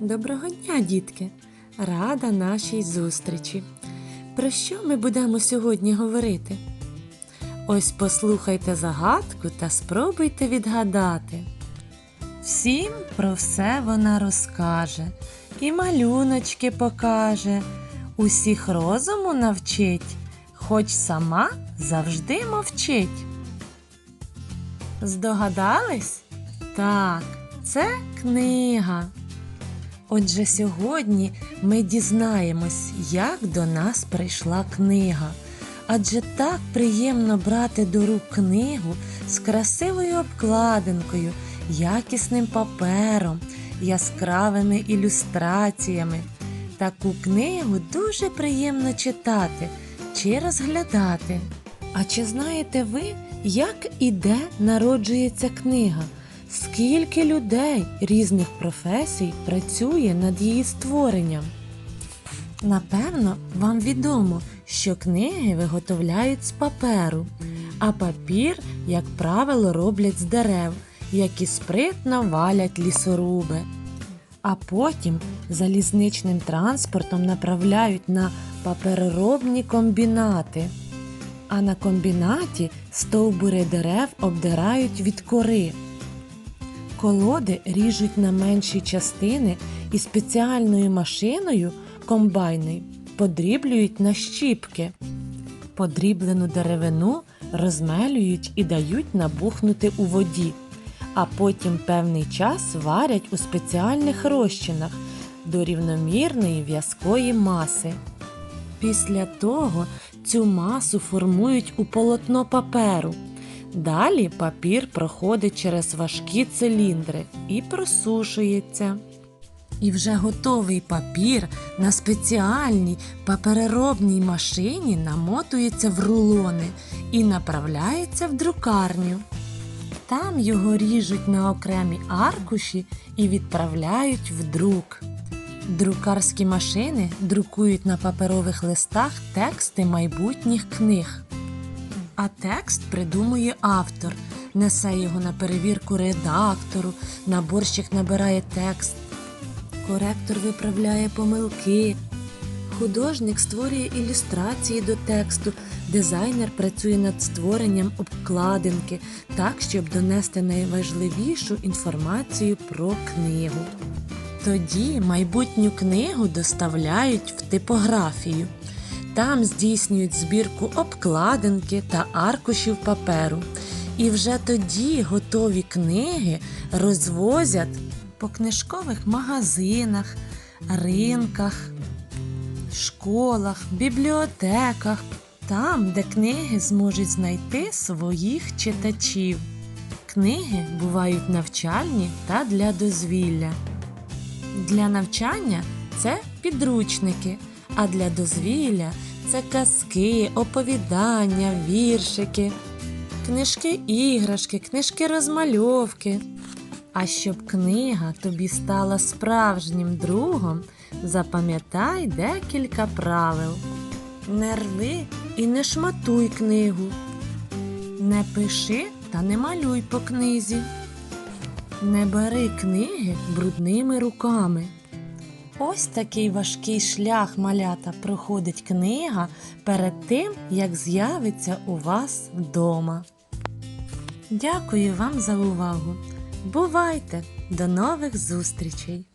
Доброго дня, дітки! Рада нашій зустрічі. Про що ми будемо сьогодні говорити? Ось послухайте загадку та спробуйте відгадати. Всім про все вона розкаже, і малюночки покаже, усіх розуму навчить, хоч сама завжди мовчить. Здогадались? Так, це книга. Отже, сьогодні ми дізнаємось, як до нас прийшла книга. Адже так приємно брати до рук книгу з красивою обкладинкою, якісним папером, яскравими ілюстраціями. Таку книгу дуже приємно читати чи розглядати. А чи знаєте ви, як і де народжується книга? Скільки людей різних професій працює над її створенням? Напевно, вам відомо, що книги виготовляють з паперу, а папір, як правило, роблять з дерев, які спритно валять лісоруби. А потім залізничним транспортом направляють на папероробні комбінати. А на комбінаті стовбури дерев обдирають від кори. Колоди ріжуть на менші частини і спеціальною машиною комбайни подріблюють на щіпки. Подріблену деревину розмелюють і дають набухнути у воді, а потім певний час варять у спеціальних розчинах до рівномірної в'язкої маси. Після того цю масу формують у полотно паперу. Далі папір проходить через важкі циліндри і просушується. І вже готовий папір на спеціальній папереробній машині намотується в рулони і направляється в друкарню. Там його ріжуть на окремі аркуші і відправляють в друк. Друкарські машини друкують на паперових листах тексти майбутніх книг. А текст придумує автор, несе його на перевірку редактору, наборщик набирає текст, коректор виправляє помилки, художник створює ілюстрації до тексту, дизайнер працює над створенням обкладинки так, щоб донести найважливішу інформацію про книгу. Тоді майбутню книгу доставляють в типографію. Там здійснюють збірку обкладинки та аркушів паперу. І вже тоді готові книги розвозять по книжкових магазинах, ринках, школах, бібліотеках, там, де книги зможуть знайти своїх читачів. Книги бувають навчальні та для дозвілля. Для навчання це підручники, а для дозвілля це казки, оповідання, віршики, книжки іграшки, книжки розмальовки. А щоб книга тобі стала справжнім другом, запам'ятай декілька правил. Не рви і не шматуй книгу. Не пиши та не малюй по книзі. Не бери книги брудними руками. Ось такий важкий шлях малята проходить книга перед тим, як з'явиться у вас вдома. Дякую вам за увагу. Бувайте! До нових зустрічей!